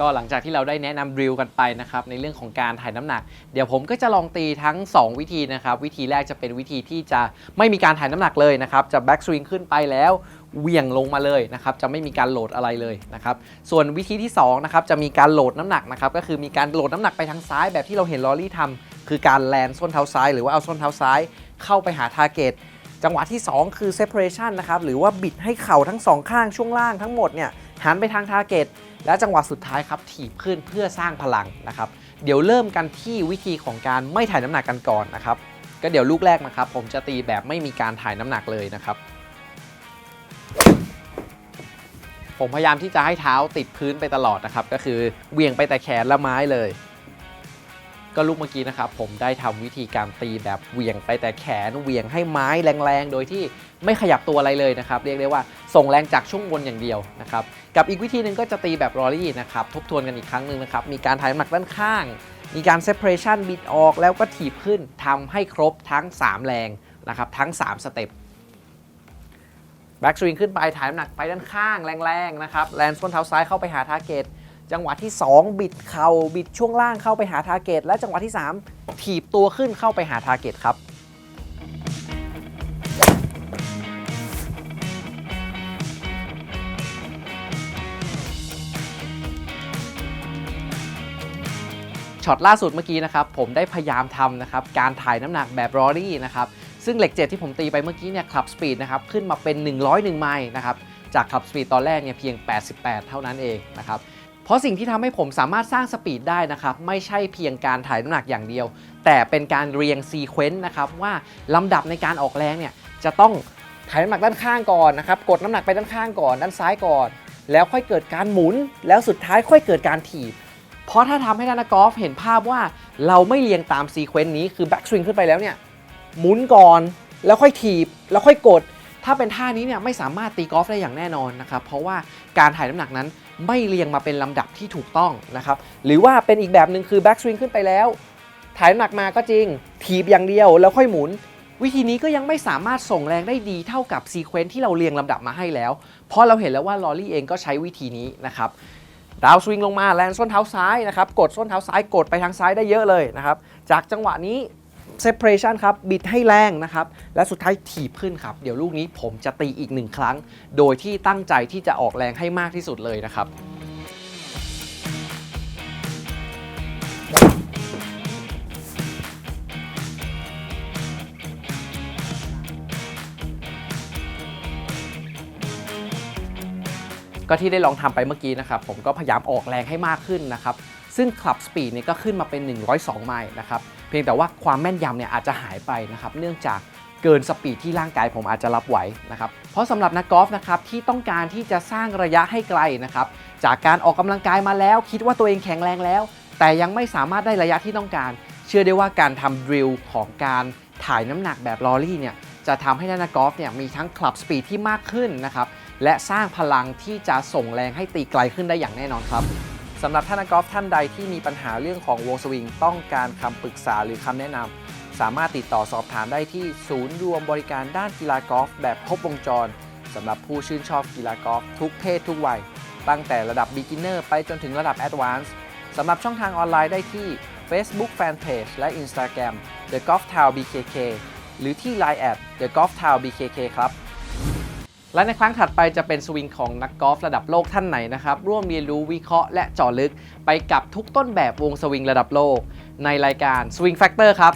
ก็หลังจากที่เราได้แนะนำดริลกันไปนะครับในเรื่องของการถ่ายน้ำหนัก เดี๋ยวผมก็จะลองตีทั้ง 2 วิธีนะครับวิธีแรกจะเป็นวิธีที่จะไม่มีการถ่ายน้ำหนักเลยนะครับจะแบ็กสวิงขึ้นไปแล้วเหวี่ยงลงมาเลยนะครับจะไม่มีการโหลดอะไรเลยนะครับส่วนวิธีที่2นะครับจะมีการโหลดน้ำหนักนะครับก็คือมีการโหลดน้ำหนักไปทางซ้ายแบบที่เราเห็นลอรี่ทำคือการแลนส้นเท้าซ้าย หรือว่าเอาส้นเท้าซ้าย เข้าไปหาทาร์เก็ตจังหวะที่ 2 คือ separation นะครับหรือว่าบิดให้เข่าทั้งสองข้างช่วงล่างทั้งหมดเนี่ยหันไปทาง target และจังหวะสุดท้ายครับถีบขึ้นเพื่อสร้างพลังนะครับ เดี๋ยวเริ่มกันที่วิธีของการไม่ถ่ายน้ำหนักกันก่อนนะครับ ก็เดี๋ยวลูกแรกนะครับ ผมจะตีแบบไม่มีการถ่ายน้ำหนักเลยนะครับ ผมพยายามที่จะให้เท้าติดพื้นไปตลอดนะครับ ก็คือเวียงไปแต่แขนและไม้เลย ก็ลูกเมื่อกี้นะครับผมได้ทำวิธีการตีแบบเหวี่ยงไปแต่แขนเหวี่ยงให้ไม้แรงๆ โดยที่ไม่ขยับตัวอะไรเลยนะครับ เรียกได้ว่าส่งแรงจากช่วงบนอย่างเดียวนะครับกับอีกวิธีหนึ่งก็จะตีแบบรอลี่นะครับทบทวนกันอีกครั้งหนึ่งนะครับมีการถ่ายน้ำหนักด้านข้าง มีการ separation บิดออกแล้วก็ถีบขึ้นทำให้ครบทั้ง 3 แรงนะครับทั้ง 3 สเต็ปแบ็กสวิงขึ้นไปถ่ายน้ำหนักไปด้านข้างแรงๆนะครับแลนส้นเท้าซ้ายเข้าไปหาทาร์เก็ต จังหวะที่ 2 บิดเข่าบิดช่วงล่างเข้าไปหาทาร์เก็ตและจังหวะที่ 3 ถีบตัวขึ้นเข้าไปหาทาร์เก็ตครับช็อตล่าสุดเมื่อกี้นะครับผมได้พยายามทำนะครับการถ่ายน้ำหนักแบบรอรี่นะครับซึ่งเหล็กเจ็ดที่ผมตีไปเมื่อกี้เนี่ยคลับสปีดนะครับขึ้นมาเป็น 101 ไมล์นะครับจากคลับสปีดตอนแรกเนี่ยเพียง 88 เท่านั้นเองนะครับ เพราะสิ่งที่ทำให้ผมสามารถสร้างสปีดได้นะครับ ไม่ใช่เพียงการถ่ายน้ำหนักอย่างเดียว แต่เป็นการเรียงซีเควนต์นะครับว่าลำดับในการออกแรงเนี่ยจะต้องถ่ายน้ำหนักด้านข้างก่อนนะครับกดน้ำหนักไปด้านข้างก่อน ด้านซ้ายก่อน แล้วค่อยเกิดการหมุน แล้วสุดท้ายค่อยเกิดการถีบเพราะถ้าทำให้นักกอล์ฟเห็นภาพว่าเราไม่เรียงตามซีเควนต์นี้คือแบ็กสวิงขึ้นไปแล้วเนี่ยหมุนก่อน แล้วค่อยถีบแล้วค่อยกด ถ้าเป็นท่านี้เนี่ยไม่สามารถตีกอล์ฟได้อย่างแน่นอนนะครับ เพราะว่าการถ่ายน้ำหนักนั้นไม่เรียงมาเป็นลำดับที่ถูกต้องนะครับ หรือว่าเป็นอีกแบบหนึ่งคือแบ็กสวิงขึ้นไปแล้ว ถ่ายน้ำหนักมาก็จริง ถีบอย่างเดียวแล้วค่อยหมุน วิธีนี้ก็ยังไม่สามารถส่งแรงได้ดีเท่ากับซีเควนต์ที่เราเรียงลำดับมาให้แล้ว เพราะเราเห็นแล้วว่าลอรี่เองก็ใช้วิธีนี้นะครับดาวสวิงลงมาแลนส้นเท้าซ้ายนะครับ กดส้นเท้าซ้ายกดไปทางซ้ายได้เยอะเลยนะครับ จากจังหวะนี้ separation ครับ บิดให้แรงนะครับ และสุดท้ายถีบขึ้นครับ เดี๋ยวลูกนี้ผมจะตีอีกหนึ่งครั้ง โดยที่ตั้งใจที่จะออกแรงให้มากที่สุดเลยนะครับก็ที่ได้ลองทำไปเมื่อกี้นะครับ ผมก็พยายามออกแรงให้มากขึ้นนะครับ ซึ่งคลับสปีดเนี่ยก็ขึ้นมาเป็น 102 ไมล์นะครับ เพียงแต่ว่าความแม่นยำเนี่ยอาจจะหายไปนะครับ เนื่องจากเกินสปีดที่ร่างกายผมอาจจะรับไหวนะครับ เพราะสำหรับนักกอล์ฟนะครับที่ต้องการที่จะสร้างระยะให้ไกลนะครับจากการออกกำลังกายมาแล้ว คิดว่าตัวเองแข็งแรงแล้ว แต่ยังไม่สามารถได้ระยะที่ต้องการ เชื่อได้ว่าการทำดริลของการถ่ายน้ำหนักแบบลอรี่เนี่ยจะทำให้นักกอล์ฟเนี่ยมีทั้งคลับสปีดที่มากขึ้นนะครับและสร้างพลังที่จะส่งแรงให้ตีไกลขึ้นได้อย่างแน่นอนครับ สำหรับท่านนักกอล์ฟท่านใดที่มีปัญหาเรื่องของวงสวิงต้องการคำปรึกษาหรือคำแนะนำสามารถติดต่อสอบถามได้ที่ศูนย์รวมบริการด้านกีฬากอล์ฟแบบครบวงจรสำหรับผู้ชื่นชอบกีฬากอล์ฟทุกเพศทุกวัย ตั้งแต่ระดับ beginner ไปจนถึงระดับ advanced สำหรับช่องทางออนไลน์ได้ที่ Facebook Fanpage และ Instagram The Golf Town BKK หรือที่ Line at The Golf Town BKK ครับ และในครั้งถัดไปจะเป็นสวิงของนักกอล์ฟระดับโลกท่านไหนนะครับร่วมเรียนรู้วิเคราะห์และเจาะลึก ไปกับทุกต้นแบบวงสวิงระดับโลก ในรายการ Swing Factor ครับ